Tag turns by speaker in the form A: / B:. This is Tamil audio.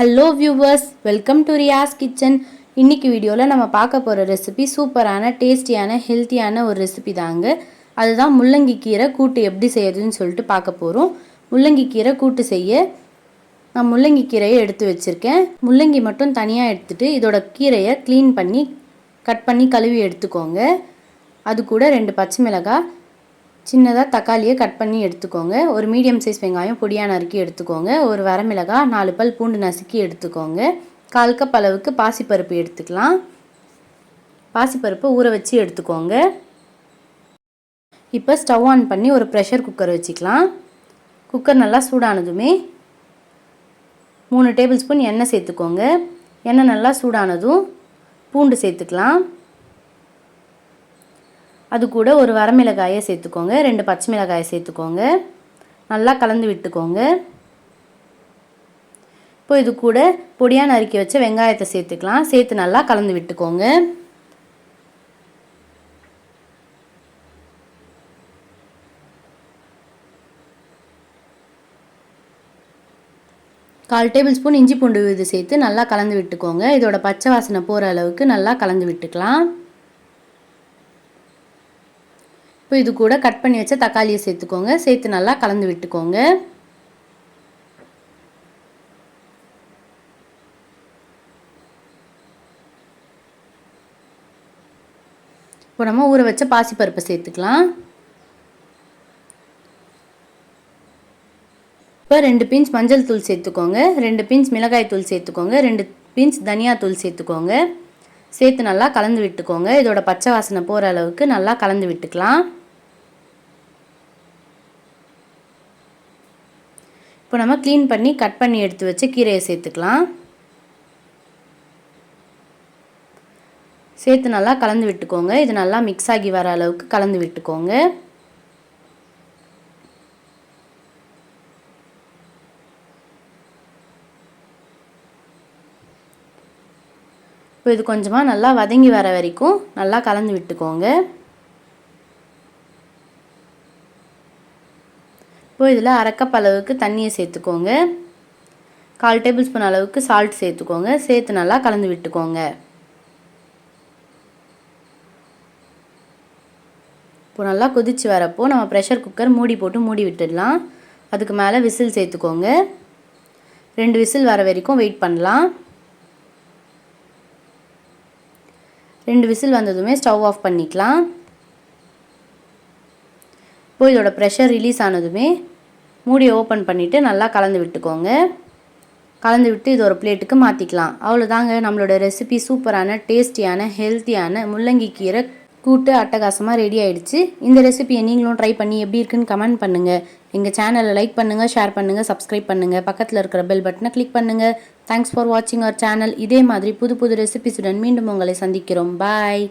A: Hello viewers welcome to Riyas kitchen இன்னைக்கு வீடியோவில் நம்ம பார்க்க போகிற ரெசிபி சூப்பரான டேஸ்டியான ஹெல்த்தியான ஒரு ரெசிபி தாங்க. அதுதான் முள்ளங்கி கீரை கூட்டு எப்படி செய்யறதுன்னு சொல்லிட்டு பார்க்க போகிறோம் முள்ளங்கி கீரை கூட்டு செய்ய நான் முள்ளங்கி கீரையை எடுத்து வச்சுருக்கேன். முள்ளங்கி மட்டும் தனியாக எடுத்துகிட்டு இதோட கீரையை க்ளீன் பண்ணி கட் பண்ணி கழுவி எடுத்துக்கோங்க. அது கூட ரெண்டு பச்சை மிளகாய் சின்னதாக தக்காளியை கட் பண்ணி எடுத்துக்கோங்க. ஒரு மீடியம் சைஸ் வெங்காயம் பொடியாக நறுக்கி எடுத்துக்கோங்க. ஒரு வரமிளகாய் நாலு பல் பூண்டு நசுக்கி எடுத்துக்கோங்க. கால் கப் அளவுக்கு பாசிப்பருப்பு எடுத்துக்கலாம். பாசிப்பருப்பை ஊற வச்சு எடுத்துக்கோங்க. இப்போ ஸ்டவ் ஆன் பண்ணி ஒரு ப்ரெஷர் குக்கர் வச்சுக்கலாம். குக்கர் நல்லா சூடானதுமே மூணு டேபிள் ஸ்பூன் எண்ணெய் சேர்த்துக்கோங்க. எண்ணெய் நல்லா சூடானதும் பூண்டு சேர்த்துக்கலாம். அது கூட ஒரு வரமிளகாயை சேர்த்துக்கோங்க. ரெண்டு பச்சை மிளகாயை சேர்த்துக்கோங்க. நல்லா கலந்து விட்டுக்கோங்க. இப்போ இது கூட பொடியாக நறுக்கி வச்ச வெங்காயத்தை சேர்த்துக்கலாம். சேர்த்து நல்லா கலந்து விட்டுக்கோங்க. கால் டேபிள் ஸ்பூன் இஞ்சி பூண்டு இது சேர்த்து நல்லா கலந்து விட்டுக்கோங்க. இதோட பச்சை வாசனை போகிற அளவுக்கு நல்லா கலந்து விட்டுக்கலாம். இப்போ இது கூட கட் பண்ணி வச்ச தக்காளியை சேர்த்துக்கோங்க. சேர்த்து நல்லா கலந்து விட்டுக்கோங்க. இப்போ நம்ம ஊற வச்ச பாசிப்பருப்பை சேர்த்துக்கலாம். இப்போ ரெண்டு பிஞ்ச் மஞ்சள் தூள் சேர்த்துக்கோங்க. ரெண்டு பிஞ்ச் மிளகாய் தூள் சேர்த்துக்கோங்க. ரெண்டு பிஞ்ச் தனியா தூள் சேர்த்துக்கோங்க. சேர்த்து நல்லா கலந்து விட்டுக்கோங்க. இதோட பச்சை வாசனை போகிற அளவுக்கு நல்லா கலந்து விட்டுக்கலாம். இப்போ நம்ம க்ளீன் பண்ணி கட் பண்ணி எடுத்து வச்சு கீரையை சேர்த்துக்கலாம். சேர்த்து நல்லா கலந்து விட்டுக்கோங்க. இது நல்லா மிக்ஸ் ஆகி வர அளவுக்கு கலந்து விட்டுக்கோங்க. இப்போ இது கொஞ்சமாக நல்லா வதங்கி வர வரைக்கும் நல்லா கலந்து விட்டுக்கோங்க. இப்போ இதில் அரைக்கப் அளவுக்கு தண்ணியை சேர்த்துக்கோங்க. கால் டேபிள் ஸ்பூன் அளவுக்கு சால்ட் சேர்த்துக்கோங்க. சேர்த்து நல்லா கலந்து விட்டுக்கோங்க. இப்போ நல்லா கொதித்து வரப்போ நம்ம ப்ரெஷர் குக்கர் மூடி போட்டு மூடி விட்டுடலாம். அதுக்கு மேலே விசில் சேர்த்துக்கோங்க. ரெண்டு விசில் வர வரைக்கும் வெயிட் பண்ணலாம். ரெண்டு விசில் வந்ததுமே ஸ்டவ் ஆஃப் பண்ணிக்கலாம். இப்போ இதோட ப்ரெஷர் ரிலீஸ் ஆனதுமே மூடியை ஓப்பன் பண்ணிவிட்டு நல்லா கலந்து விட்டுக்கோங்க. கலந்து விட்டு இது ஒரு பிளேட்டுக்கு மாற்றிக்கலாம் அவ்வளோதாங்க நம்மளோட ரெசிபி சூப்பரான டேஸ்டியான ஹெல்த்தியான முள்ளங்கி கீரை கூட்டு அட்டகாசமாக ரெடி ஆயிடுச்சு. இந்த ரெசிபியை நீங்களும் ட்ரை பண்ணி எப்படி இருக்குன்னு கமெண்ட் பண்ணுங்கள் எங்கள் சேனலை லைக் பண்ணுங்கள் ஷேர் பண்ணுங்கள் சப்ஸ்கிரைப் பண்ணுங்கள் பக்கத்தில் இருக்கிற பெல் பட்டனை கிளிக் பண்ணுங்கள் தேங்க்ஸ் ஃபார் வாட்சிங் அவர் சேனல் இதே மாதிரி புது புது ரெசிபிஸுடன் மீண்டும் உங்களை சந்திக்கிறோம். பாய்